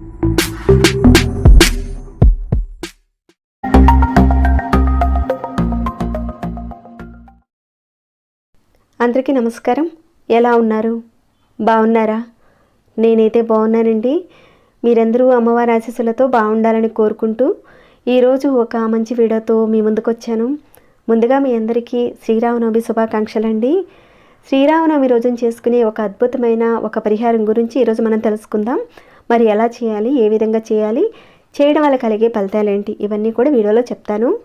అందరికీ నమస్కారం. ఎలా ఉన్నారు? బాగున్నారా? నేనైతే బాగున్నానండి. మీరందరూ అమ్మవారి ఆశీస్సులతో బాగుండాలని కోరుకుంటూ ఈరోజు ఒక మంచి వీడియోతో మీ ముందుకు వచ్చాను ముందుగా మీ అందరికీ శ్రీరామనవమి శుభాకాంక్షలండి. శ్రీరామనవమి రోజున చేసుకునే ఒక అద్భుతమైన ఒక పరిహారం గురించి ఈరోజు మనం తెలుసుకుందాం. మరి ఎలా చేయాలి? ఏ విధంగా చేయాలి? చేయడం వల్ల కలిగే ఫలితాలేంటి? ఇవన్నీ కూడా వీడియోలో చెప్తాను.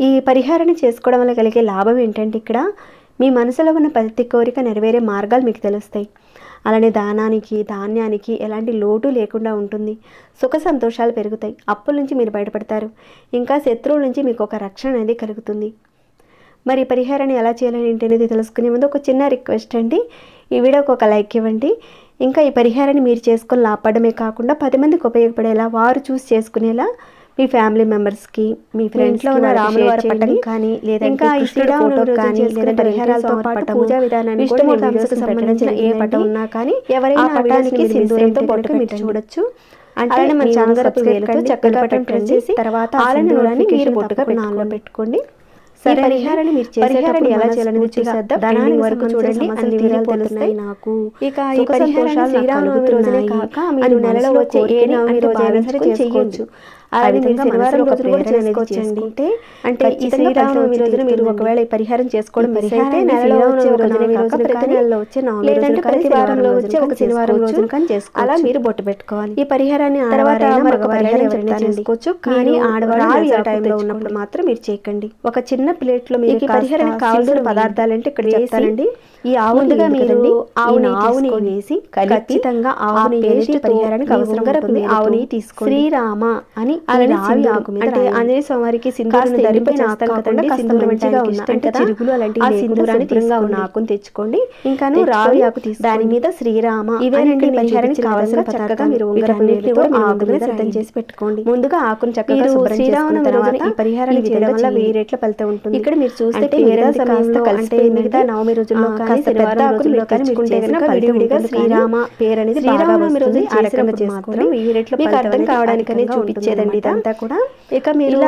ఈ పరిహారాన్ని చేసుకోవడం వల్ల కలిగే లాభం ఏంటంటే ఇక్కడ మీ మనసులో ఉన్న ప్రతి కోరిక నెరవేరే మార్గాలు మీకు తెలుస్తాయి. అలానే దానానికి ధాన్యానికి ఎలాంటి లోటు లేకుండా ఉంటుంది. సుఖ సంతోషాలు పెరుగుతాయి. అప్పుల నుంచి మీరు బయటపడతారు. ఇంకా శత్రువుల నుంచి మీకు ఒక రక్షణ అనేది కలుగుతుంది. మరి పరిహారాన్ని ఎలా చేయాలని ఏంటి అనేది తెలుసుకునే ముందు ఒక చిన్న రిక్వెస్ట్ అండి. ఈ వీడియోకి ఒక లైక్ ఇవ్వండి. ఇంకా ఈ పరిహారాన్ని మీరు చేసుకొని లాభపడమే కాకుండా పది మందికి ఉపయోగపడేలా వారు చూసి చేసుకునేలా మీ ఫ్యామిలీ మెంబర్స్కి మీ ఫ్రెండ్స్లో ఉన్న రాముల వారి పటం కానీ లేదా ఇంకా ఫోటో కానీ లేదా పరిహారాలతో పాటు పూజా విధానాన్ని సంబంధించిన ఏ పటం ఉన్నా కానీ ఎవరైనా ఆ పటానికి సింధూరంతో బొట్టు మీరు చూడొచ్చు. అంటే మన ఛానల్ సబ్స్క్రైబ్ చక్కగా పటం ప్రెస్ చేసి తర్వాత ఆలయ నూరాన్ని మీరు పెట్టుకోండి. పెట్టుకోండి. సరే పరిహారాన్ని మీరు పరిహారాన్ని ఎలా చేయాలనేది చూసేద్దాం? ధనాన్ని వరకు చూడండి అన్ని వివరాలు తెలుస్తాయి. నాకు ఇక ఈ పరిహారాన్ని శ్రీరామనవమి రోజునే కాక మీరు నెలలో వచ్చే ఏ నవమి రోజు అయినా సరే చేసుకోవచ్చు. శనివారం అంటే ఈ శ్రీరామనవమి రోజున మీరు ఒకవేళ ఈ పరిహారం చేసుకోవడం అయితే నెలలో వచ్చే ప్రతి నెలలో వచ్చే నవమి రోజున ప్రతి వారంలో వచ్చే ఒక శనివారం రోజున కానీ చేసుకోవచ్చు. అలా మీరు బొట్టు పెట్టుకోవాలి. ఈ పరిహారాన్ని తర్వాత మరొక పరిహారం ఎవరైనా చేసుకోవచ్చు. కానీ ఆడవాళ్ళు ఆ టైంలో ఉన్నప్పుడు మాత్రం మీరు చేయకండి. ఒక చిన్న ప్లేట్లో మీకు పరిహారానికి కావాల్సిన పదార్థాలు అంటే ఇక్కడ చెప్తానండి. ఈ ఆవులుగా మీరు ఆవుని ఆవుని వేసి ఖచ్చితంగా ఆవుని వేసి పరిహారానికి అవసరంగా ఆవుని తీసుకోండి. శ్రీరామ అని అలానే ఆకు మీద అంటే ఆంజనేయ స్వామికి సింధూరాన్ని ధరింపచేస్తాం కదండి సింధూరం మంచిగా ఉన్న అంటే చిరుగులు అలాంటి ఆ సింధూరాన్ని దూరంగా ఉన్న ఆకుని తెచ్చుకోండి. ఇంకాను రావి ఆకు తీసి దాని మీద శ్రీరామ ఇవేనండి పరిహారానికి కావాల్సిన చక్కగా మీరు ఉంగరాన్ని కూడా ఆ ఆకు మీద సిద్ధం చేసి పెట్టుకోండి. ముందుగా ఆకుని చక్కగా శుభ్రం చేసుకున్న తర్వాత ఈ పరిహారాన్ని చేయడం వల్ల వెయ్యి రేట్ల ఫలితం ఉంటుంది. ఇక్కడ మీరు చూస్తే సమయంలో అంటే మిగతా నవమి రోజుల్లో కానీ పెద్ద ఆకులు కానీ మీరు కనుక విడివిడిగా శ్రీరామ పేరు అనేది శ్రీరామనవమి రోజు చేసుకోవడం రెట్ల కావడానికనే చూపించేదండి ఇదంతా కూడా ఇక మీరు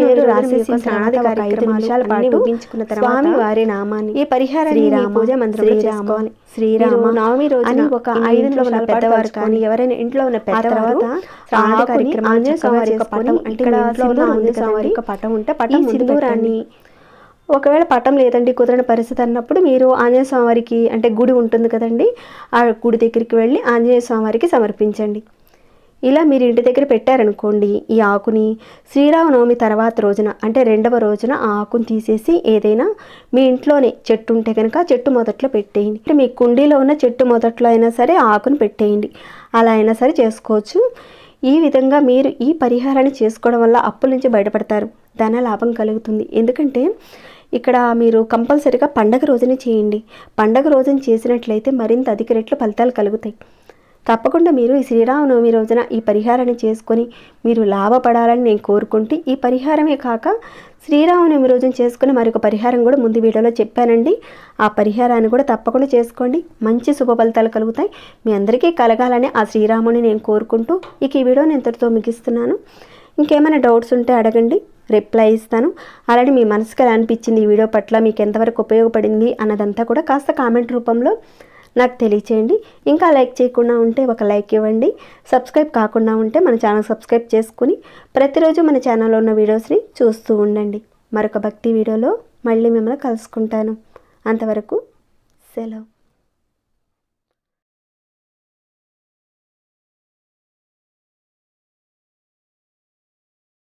పేరు రాసేసి స్నానాధికారి ఐదు నిమిషాల పాటు ముగించుకున్న తర్వాత స్వామి వారి నామాన్ని ఈ పరిహారాన్ని పూజ మంత్రం చేసుకోవాలి. శ్రీరామ నవమి రోజు అని ఒక ఐదు నిమిషాల పెద్దవారు కానీ ఎవరైనా ఇంట్లో ఉన్న పెద్దవారు కార్యక్రమం ఆంజనేయ స్వామి యొక్క పటం ఇక్కడ ఆంజనేయ స్వామి యొక్క పటం ఉంటే పటం సింధూరాన్ని ఒకవేళ పటం లేదండి కుదరని పరిస్థితి అన్నప్పుడు మీరు ఆంజనేయ స్వామివారికి అంటే గుడి ఉంటుంది కదండి ఆ గుడి దగ్గరికి వెళ్ళి ఆంజనేయ స్వామివారికి సమర్పించండి. ఇలా మీరు ఇంటి దగ్గర పెట్టారనుకోండి ఈ ఆకుని శ్రీరామనవమి తర్వాత రోజున అంటే రెండవ రోజున ఆ ఆకుని తీసేసి ఏదైనా మీ ఇంట్లోనే చెట్టు ఉంటే కనుక చెట్టు మొదట్లో పెట్టేయండి. అంటే మీ కుండీలో ఉన్న చెట్టు మొదట్లో అయినా సరే ఆకును పెట్టేయండి. అలా అయినా సరే చేసుకోవచ్చు. ఈ విధంగా మీరు ఈ పరిహారాన్ని చేసుకోవడం వల్ల అప్పుల నుంచి బయటపడతారు. ధన లాభం కలుగుతుంది. ఎందుకంటే ఇక్కడ మీరు కంపల్సరిగా పండగ రోజునే చేయండి. పండగ రోజున చేసినట్లయితే మరింత అధిక రెట్లు ఫలితాలు కలుగుతాయి. తప్పకుండా మీరు ఈ శ్రీరామనవమి రోజున ఈ పరిహారాన్ని చేసుకొని మీరు లాభపడాలని నేను కోరుకుంటే ఈ పరిహారమే కాక శ్రీరామనవమి రోజున చేసుకుని మరొక పరిహారం కూడా ముందు వీడియోలో చెప్పానండి. ఆ పరిహారాన్ని కూడా తప్పకుండా చేసుకోండి. మంచి శుభ ఫలితాలు కలుగుతాయి. మీ అందరికీ కలగాలని ఆ శ్రీరాముని నేను కోరుకుంటూ ఇక ఈ వీడియోని ఇంతటితో ముగిస్తున్నాను. ఇంకేమైనా డౌట్స్ ఉంటే అడగండి. రిప్లై ఇస్తాను. అలాగే మీ మనసుకి ఎలా అనిపించింది ఈ వీడియో పట్ల? మీకు ఎంతవరకు ఉపయోగపడింది? అన్నదంతా కూడా కాస్త కామెంట్ రూపంలో నాకు తెలియచేయండి. ఇంకా లైక్ చేయకుండా ఉంటే ఒక లైక్ ఇవ్వండి. సబ్స్క్రైబ్ కాకుండా ఉంటే మన ఛానల్ సబ్స్క్రైబ్ చేసుకుని ప్రతిరోజు మన ఛానల్లో ఉన్న వీడియోస్ని చూస్తూ ఉండండి. మరొక భక్తి వీడియోలో మళ్ళీ మిమ్మల్ని కలుసుకుంటాను. అంతవరకు సెలవు.